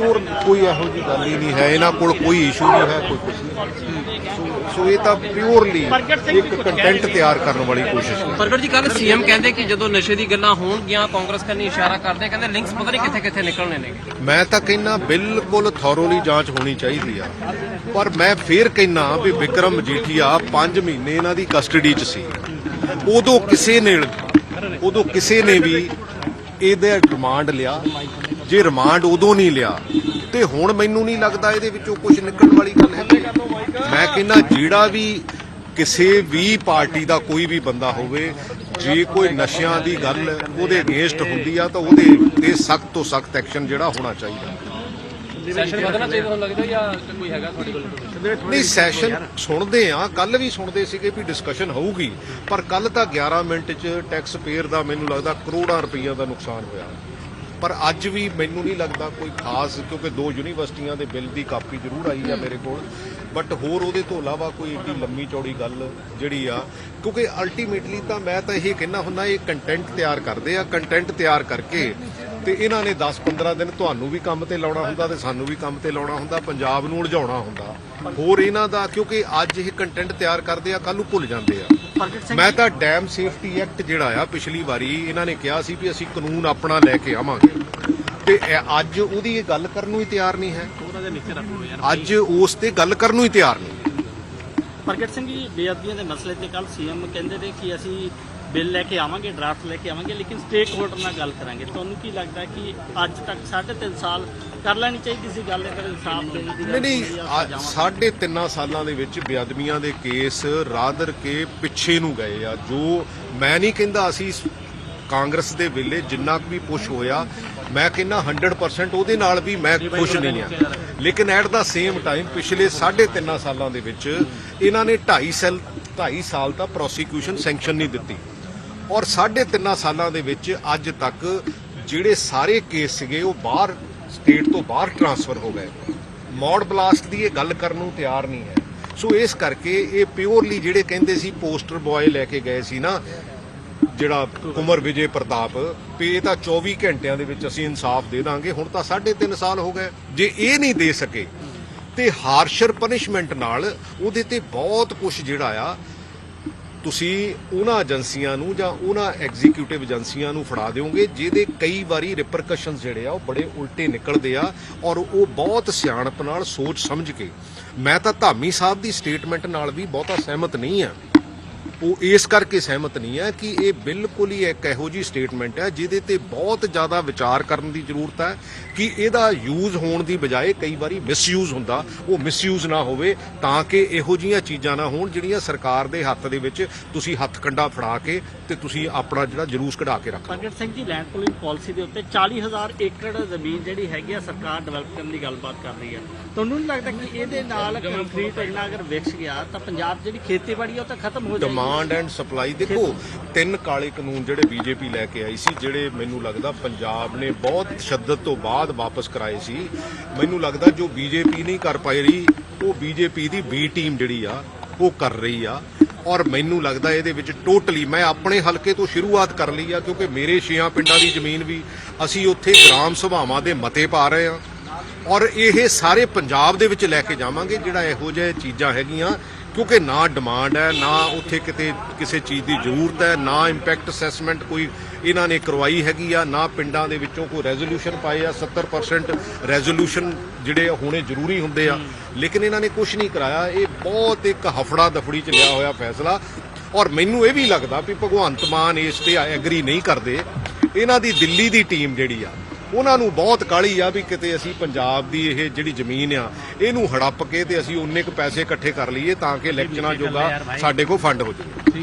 Pure ਕੋਈ ਇਹੋ ਜਿਹੀ ਗੱਲ ਹੀ ਨਹੀਂ ਹੈ ਇਹਨਾਂ ਕੋਲ ਕੋਈ ਇਸ਼ੂ ਨਹੀਂ ਹੈ ਕੋਈ ਕੁਝ ਨਹੀਂ। ਸੋ- ਸੋ ਇਹ ਤਾਂ ਪਿਓਰਲੀ ਇੱਕ ਕੰਟੈਂਟ ਤਿਆਰ ਕਰਨ ਵਾਲੀ ਕੋਸ਼ਿਸ਼ ਹੈ। ਪ੍ਰਗਟ ਜੀ ਕੱਲ ਸੀਐਮ ਕਹਿੰਦੇ ਕਿ ਜਦੋਂ ਨਸ਼ੇ ਦੀ ਗੱਲਾਂ ਹੋਣਗੀਆਂ ਕਾਂਗਰਸ ਕਰਨੀ ਇਸ਼ਾਰਾ ਕਰਦੇ ਕਹਿੰਦੇ ਲਿੰਕਸ ਪਤਾ ਨਹੀਂ ਕਿੱਥੇ ਕਿੱਥੇ ਨਿਕਲਣੇ ਨੇ। ਮੈਂ ਤਾਂ ਕਹਿੰਨਾ ਬਿਲਕੁਲ ਥੋਰੋਲੀ ਜਾਂਚ ਹੋਣੀ ਚਾਹੀਦੀ ਆ। ਪਰ ਮੈਂ ਫੇਰ ਕਹਿੰਨਾ ਵੀ ਵਿਕਰਮ ਮਜੀਠੀਆ 5 ਮਹੀਨੇ ਇਹਨਾਂ ਦੀ ਕਸਟਡੀ 'ਚ ਸੀ। ਉਦੋਂ ਕਿਸੇ ਨੇ ਉਦੋਂ ਕਿਸੇ ਨੇ ਵੀ ਇਹਦਾ ਰਿਮਾਂਡ ਲਿਆ। ਜੇ ਰਿਮਾਂਡ ਉਦੋਂ ਨਹੀਂ ਲਿਆ ਤੇ ਹੁਣ ਮੈਨੂੰ ਨਹੀਂ ਲੱਗਦਾ ਇਹਦੇ ਵਿੱਚੋਂ ਕੁਝ ਨਿਕਲਣ ਵਾਲੀ ਗੱਲ ਹੈ ਮੈਂ ਕਹਿੰਨਾ ਜਿਹੜਾ ਵੀ ਕਿਸੇ ਵੀ ਪਾਰਟੀ ਦਾ ਕੋਈ ਵੀ ਬੰਦਾ ਹੋਵੇ ਜੇ ਕੋਈ ਨਸ਼ਿਆਂ ਦੀ ਗੱਲ ਉਹਦੇ ਅਗੇਂਸਟ ਹੁੰਦੀ ਆ ਤਾਂ ਉਹਦੇ ਤੇ ਸਖਤ ਤੋਂ ਸਖਤ ਐਕਸ਼ਨ ਜਿਹੜਾ ਹੋਣਾ ਚਾਹੀਦਾ। ਸੈਸ਼ਨ ਵਧਣਾ ਚਾਹੀਦਾ ਤੁਹਾਨੂੰ ਲੱਗਦਾ ਜਾਂ ਕੋਈ ਹੈਗਾ ਤੁਹਾਡੇ ਕੋਲ ਨਹੀਂ ਸੈਸ਼ਨ ਸੁਣਦੇ ਆ ਕੱਲ ਵੀ ਸੁਣਦੇ ਸੀਗੇ ਵੀ ਡਿਸਕਸ਼ਨ ਹੋਊਗੀ ਪਰ ਕੱਲ ਤਾਂ 11 ਮਿੰਟ 'ਚ ਟੈਕਸ ਪੇਅਰ ਦਾ ਮੈਨੂੰ ਲੱਗਦਾ ਕਰੋੜਾਂ ਰੁਪਈਆ ਦਾ ਨੁਕਸਾਨ ਹੋਇਆ। ਪਰ ਅੱਜ ਵੀ ਮੈਨੂੰ ਨਹੀਂ ਲੱਗਦਾ ਕੋਈ ਖਾਸ, ਕਿਉਂਕਿ ਦੋ ਯੂਨੀਵਰਸਿਟੀਆਂ ਦੇ ਬਿੱਲ ਦੀ ਕਾਪੀ ਜ਼ਰੂਰ ਆਈ ਆ ਮੇਰੇ ਕੋਲ। ਬਟ ਹੋਰ ਉਹਦੇ ਤੋਂ ਇਲਾਵਾ ਕੋਈ ਏਡੀ ਲੰਮੀ ਚੌੜੀ ਗੱਲ ਜਿਹੜੀ ਆ, ਕਿਉਂਕਿ ਅਲਟੀਮੇਟਲੀ ਤਾਂ ਮੈਂ ਤਾਂ ਇਹ ਕਹਿਣਾ ਹੁੰਦਾ, ਇਹ ਕੰਟੈਂਟ ਤਿਆਰ ਕਰਦੇ ਆ ਕੰਟੈਂਟ ਤਿਆਰ ਕਰਕੇ ਤੇ ਇਹਨਾਂ ਨੇ 10-15 ਦਿਨ ਤੁਹਾਨੂੰ ਵੀ ਕੰਮ ਤੇ ਲਾਉਣਾ ਹੁੰਦਾ ਤੇ ਸਾਨੂੰ ਵੀ ਕੰਮ ਤੇ ਲਾਉਣਾ ਹੁੰਦਾ, ਪੰਜਾਬ ਨੂੰ ਉਲਝਾਉਣਾ ਹੁੰਦਾ। ਹੋਰ ਇਹਨਾਂ ਦਾ, ਕਿਉਂਕਿ ਅੱਜ ਇਹ ਕੰਟੈਂਟ ਤਿਆਰ ਕਰਦੇ ਆ ਕੱਲ ਨੂੰ ਭੁੱਲ ਜਾਂਦੇ ਆ। ਮੈਂ ਤਾਂ ਡੈਮ ਸੇਫਟੀ ਐਕਟ ਜਿਹੜਾ ਆ ਪਿਛਲੀ ਵਾਰੀ ਇਹਨਾਂ ਨੇ ਕਿਹਾ ਸੀ ਵੀ ਅਸੀਂ ਕਾਨੂੰਨ ਆਪਣਾ ਲੈ ਕੇ ਆਵਾਂਗੇ। ਤੇ ਅੱਜ ਉਹਦੀ ਇਹ ਗੱਲ ਕਰਨ ਨੂੰ ਹੀ ਤਿਆਰ ਨਹੀਂ ਹੈ। ਅੱਜ ਉਸ ਤੇ ਗੱਲ ਕਰਨ ਨੂੰ ਹੀ ਤਿਆਰ ਨਹੀਂ ਪ੍ਰਗਟ ਸਿੰਘ ਜੀ ਬੇਅਦਬੀਆਂ ਦੇ ਮਸਲੇ ਤੇ ਕੱਲ ਸੀਐਮ ਕਹਿੰਦੇ ਨੇ ਕਿ ਅਸੀਂ ਬਿੱਲ ਲੈ ਕੇ ਆਵਾਂਗੇ ਡਰਾਫਟ ਲੈ ਕੇ ਆਵਾਂਗੇ ਲੇਕਿਨ ਸਟੇਕ ਹੋਲਡਰ ਨਾਲ ਗੱਲ ਕਰਾਂਗੇ। ਤੁਹਾਨੂੰ ਕੀ ਲੱਗਦਾ ਕਿ ਅੱਜ ਤੱਕ 3.5 ਸਾਲ ਕਰ ਲੈਣੀ ਚਾਹੀਦੀ ਸੀ ਗੱਲ ਅਗਰ ਇਨਸਾਫ ਦੇਣ ਦੀ ਨਹੀਂ ਨਹੀਂ ਸਾਢੇ ਤਿੰਨਾਂ ਸਾਲਾਂ ਦੇ ਵਿੱਚ ਬੇਅਦਬੀਆਂ ਦੇ ਕੇਸ ਰਾਦਰ ਕੇ ਪਿੱਛੇ ਨੂੰ ਗਏ ਆ। ਜੋ ਮੈਂ ਨਹੀਂ ਕਹਿੰਦਾ ਅਸੀਂ ਕਾਂਗਰਸ ਦੇ ਵੇਲੇ ਜਿੰਨਾ ਕੁ ਵੀ ਪੁਸ਼ ਹੋਇਆ ਮੈਂ ਕਹਿੰਦਾ 100% ਉਹਦੇ ਨਾਲ ਵੀ ਮੈਂ ਖੁਸ਼ ਨਹੀਂ ਆ ਲੇਕਿਨ ਐਟ ਦਾ ਸੇਮ ਟਾਈਮ ਪਿਛਲੇ ਸਾਢੇ ਤਿੰਨਾਂ ਸਾਲਾਂ ਦੇ ਵਿੱਚ ਇਹਨਾਂ ਨੇ 2.5 ਸਾਲ 2.5 ਸਾਲ ਤਾਂ ਪ੍ਰੋਸੀਕਿਊਸ਼ਨ ਸੈਂਕਸ਼ਨ ਨਹੀਂ ਦਿੱਤੀ। ਔਰ ਸਾਢੇ ਤਿੰਨਾਂ ਸਾਲਾਂ ਦੇ ਵਿੱਚ ਅੱਜ ਤੱਕ ਜਿਹੜੇ ਸਾਰੇ ਕੇਸ ਸੀਗੇ ਉਹ ਬਾਹਰ ਸਟੇਟ ਤੋਂ ਬਾਹਰ ਟਰਾਂਸਫਰ ਹੋ ਗਏ। ਮੌਡ ਬਲਾਸਟ ਦੀ ਇਹ ਗੱਲ ਕਰਨ ਨੂੰ ਤਿਆਰ ਨਹੀਂ ਹੈ। ਸੋ ਇਸ ਕਰਕੇ ਇਹ ਪਿਓਰਲੀ ਜਿਹੜੇ ਕਹਿੰਦੇ ਸੀ ਪੋਸਟਰ ਬॉय ਲੈ ਕੇ ਗਏ ਸੀ ਨਾ ਜਿਹੜਾ ਕੁਮਰ ਵਿਜੇ ਪ੍ਰਤਾਪ, ਵੀ ਇਹ ਤਾਂ 24 ਘੰਟਿਆਂ ਦੇ ਵਿੱਚ ਅਸੀਂ ਇਨਸਾਫ ਦੇ ਦਾਂਗੇ, ਹੁਣ ਤਾਂ 3.5 ਸਾਲ ਹੋ ਗਏ। ਜੇ ਇਹ ਨਹੀਂ ਦੇ ਸਕੇ, ਤੇ ਹਾਰਸ਼ਰ ਪਨਿਸ਼ਮੈਂਟ ਨਾਲ ਉਹਦੇ ਤੇ ਬਹੁਤ ਕੁਝ ਜਿਹੜਾ ਆ, ਤੁਸੀਂ ਉਹਨਾਂ ਏਜੰਸੀਆਂ ਨੂੰ ਜਾਂ ਉਹਨਾਂ ਐਗਜ਼ੀਕਿਊਟਿਵ ਏਜੰਸੀਆਂ ਨੂੰ ਫੜਾ ਦਿਓਗੇ, ਜਿਹਦੇ ਕਈ ਵਾਰੀ ਰਿਪਰਕਸ਼ਨਸ ਜਿਹੜੇ ਆ, ਉਹ ਬੜੇ ਉਲਟੇ ਨਿਕਲਦੇ ਆ, ਔਰ ਉਹ ਬਹੁਤ ਸਿਆਣਪ ਨਾਲ ਸੋਚ ਸਮਝ ਕੇ। ਮੈਂ ਤਾਂ ਧਾਮੀ ਸਾਹਿਬ ਦੀ ਸਟੇਟਮੈਂਟ ਨਾਲ ਵੀ ਬਹੁਤਾ ਸਹਿਮਤ ਨਹੀਂ ਆ। ਉਹ ਇਸ ਕਰਕੇ ਸਹਿਮਤ ਨਹੀਂ ਹੈ ਕਿ ਇਹ ਬਿਲਕੁਲ ਹੀ ਇੱਕ ਇਹੋ ਜੀ ਸਟੇਟਮੈਂਟ ਹੈ ਜਿਹਦੇ ਤੇ ਬਹੁਤ ਜ਼ਿਆਦਾ ਵਿਚਾਰ ਕਰਨ ਦੀ ਜ਼ਰੂਰਤ ਹੈ ਕਿ ਇਹਦਾ ਯੂਜ਼ ਹੋਣ ਦੀ ਬਜਾਏ ਕਈ ਵਾਰੀ ਮਿਸਯੂਜ਼ ਹੁੰਦਾ ਉਹ ਮਿਸਯੂਜ਼ ਨਾ ਹੋਵੇ ਤਾਂ ਕਿ ਇਹੋ ਜੀਆਂ ਚੀਜ਼ਾਂ ਨਾ ਹੋਣ ਜਿਹੜੀਆਂ ਸਰਕਾਰ ਦੇ ਹੱਥ ਦੇ ਵਿੱਚ ਤੁਸੀਂ ਹੱਥ ਕੰਡਾ ਫੜਾ ਕੇ ਤੇ ਤੁਸੀਂ ਆਪਣਾ ਜਿਹੜਾ ਜਲੂਸ ਕਢਾ ਕੇ ਰੱਖ ਪ੍ਰਗਟ Singh ji land pooling policy ਦੇ ਉੱਤੇ 40000 ਏਕੜ ਜ਼ਮੀਨ ਜਿਹੜੀ ਹੈਗੀ ਆ ਸਰਕਾਰ ਡਿਵੈਲਪ ਕਰਨ ਦੀ ਗੱਲਬਾਤ ਕਰ ਰਹੀ ਹੈ। ਤੁਹਾਨੂੰ ਨਹੀਂ ਲੱਗਦਾ ਕਿ ਇਹਦੇ ਨਾਲ ਕੰਕਰੀਟ ਇੰਨਾ ਅਗਰ ਵਿਕਸ ਗਿਆ ਤਾਂ ਪੰਜਾਬ ਜਿਹੜੀ ਖੇਤੀਬਾੜੀ ਉਹ ਤਾਂ ਖਤਮ ਹੋ ਜਾਏਗੀ ਡਿਮਾਂਡ ਐਂਡ ਸਪਲਾਈ ਦੇਖੋ, ਤਿੰਨ ਕਾਲੇ ਕਾਨੂੰਨ ਜਿਹੜੇ ਬੀਜੇਪੀ ਲੈ ਕੇ ਆਈ ਸੀ, ਜਿਹੜੇ ਮੈਨੂੰ ਲੱਗਦਾ ਪੰਜਾਬ ਨੇ ਬਹੁਤ ਤਸ਼ੱਦਦ ਤੋਂ ਬਾਅਦ ਵਾਪਸ ਕਰਾਏ ਸੀ। ਮੈਨੂੰ ਲੱਗਦਾ ਜੋ ਬੀਜੇਪੀ ਨਹੀਂ ਕਰ ਪਾਈ ਰਹੀ, ਉਹ ਬੀਜੇਪੀ ਦੀ ਬੀ ਟੀਮ ਜਿਹੜੀ ਆ, ਉਹ ਕਰ ਰਹੀ ਆ। ਔਰ ਮੈਨੂੰ ਲੱਗਦਾ ਇਹਦੇ ਵਿੱਚ ਟੋਟਲੀ ਮੈਂ ਆਪਣੇ ਹਲਕੇ ਤੋਂ ਸ਼ੁਰੂਆਤ ਕਰ ਲਈ ਆ, ਕਿਉਂਕਿ ਮੇਰੇ ਛੇਆਂ ਪਿੰਡਾਂ ਦੀ ਜ਼ਮੀਨ ਵੀ ਅਸੀਂ ਉੱਥੇ ਗ੍ਰਾਮ ਸਭਾਵਾਂ ਦੇ ਮਤੇ ਪਾ ਰਹੇ ਆ। ਔਰ ਇਹ ਸਾਰੇ ਪੰਜਾਬ ਦੇ ਵਿੱਚ ਲੈ ਕੇ ਜਾਵਾਂਗੇ ਜਿਹੜਾ ਇਹੋ ਜਿਹੇ ਚੀਜ਼ਾਂ ਹੈਗੀਆਂ, ਕਿਉਂਕਿ ਨਾ ਡਿਮਾਂਡ ਹੈ, ਨਾ ਉੱਥੇ ਕਿਤੇ ਕਿਸੇ ਚੀਜ਼ ਦੀ ਜ਼ਰੂਰਤ ਹੈ, ਨਾ ਇੰਪੈਕਟ ਅਸੈਸਮੈਂਟ ਕੋਈ ਇਹਨਾਂ ਨੇ ਕਰਵਾਈ ਹੈਗੀ ਆ, ਨਾ ਪਿੰਡਾਂ ਦੇ ਵਿੱਚੋਂ ਕੋਈ ਰੈਜ਼ੋਲੂਸ਼ਨ ਪਾਏ ਆ 70% ਰੈਜ਼ੋਲੂਸ਼ਨ ਜਿਹੜੇ ਹੋਣੇ ਜ਼ਰੂਰੀ ਹੁੰਦੇ ਆ। ਲੇਕਿਨ ਇਹਨਾਂ ਨੇ ਕੁਝ ਨਹੀਂ ਕਰਾਇਆ, ਇਹ ਬਹੁਤ ਇੱਕ ਹਫੜਾ ਦਫੜੀ ਚ ਲਿਆ ਹੋਇਆ ਫੈਸਲਾ। ਔਰ ਮੈਨੂੰ ਇਹ ਵੀ ਲੱਗਦਾ ਵੀ ਭਗਵੰਤ ਮਾਨ ਇਸ ਤੇ ਐਗਰੀ ਨਹੀਂ ਕਰਦੇ। ਇਹਨਾਂ ਦੀ ਦਿੱਲੀ ਦੀ ਟੀਮ ਜਿਹੜੀ ਆ ਉਹਨਾਂ ਨੂੰ ਬਹੁਤ ਕਾਲੀ ਆ ਵੀ ਕਿਤੇ ਅਸੀਂ ਪੰਜਾਬ ਦੀ ਇਹ ਜਿਹੜੀ ਜ਼ਮੀਨ ਆ ਇਹਨੂੰ ਹੜੱਪ ਕੇ ਤੇ ਅਸੀਂ ਉਨੇ ਕੁ ਪੈਸੇ ਇਕੱਠੇ ਕਰ ਲਈਏ ਤਾਂ ਕਿ ਇਲੈਕਸ਼ਨਾਂ ਜੋਗਾ ਸਾਡੇ ਕੋਲ ਫੰਡ ਹੋ ਜਾਵੇ।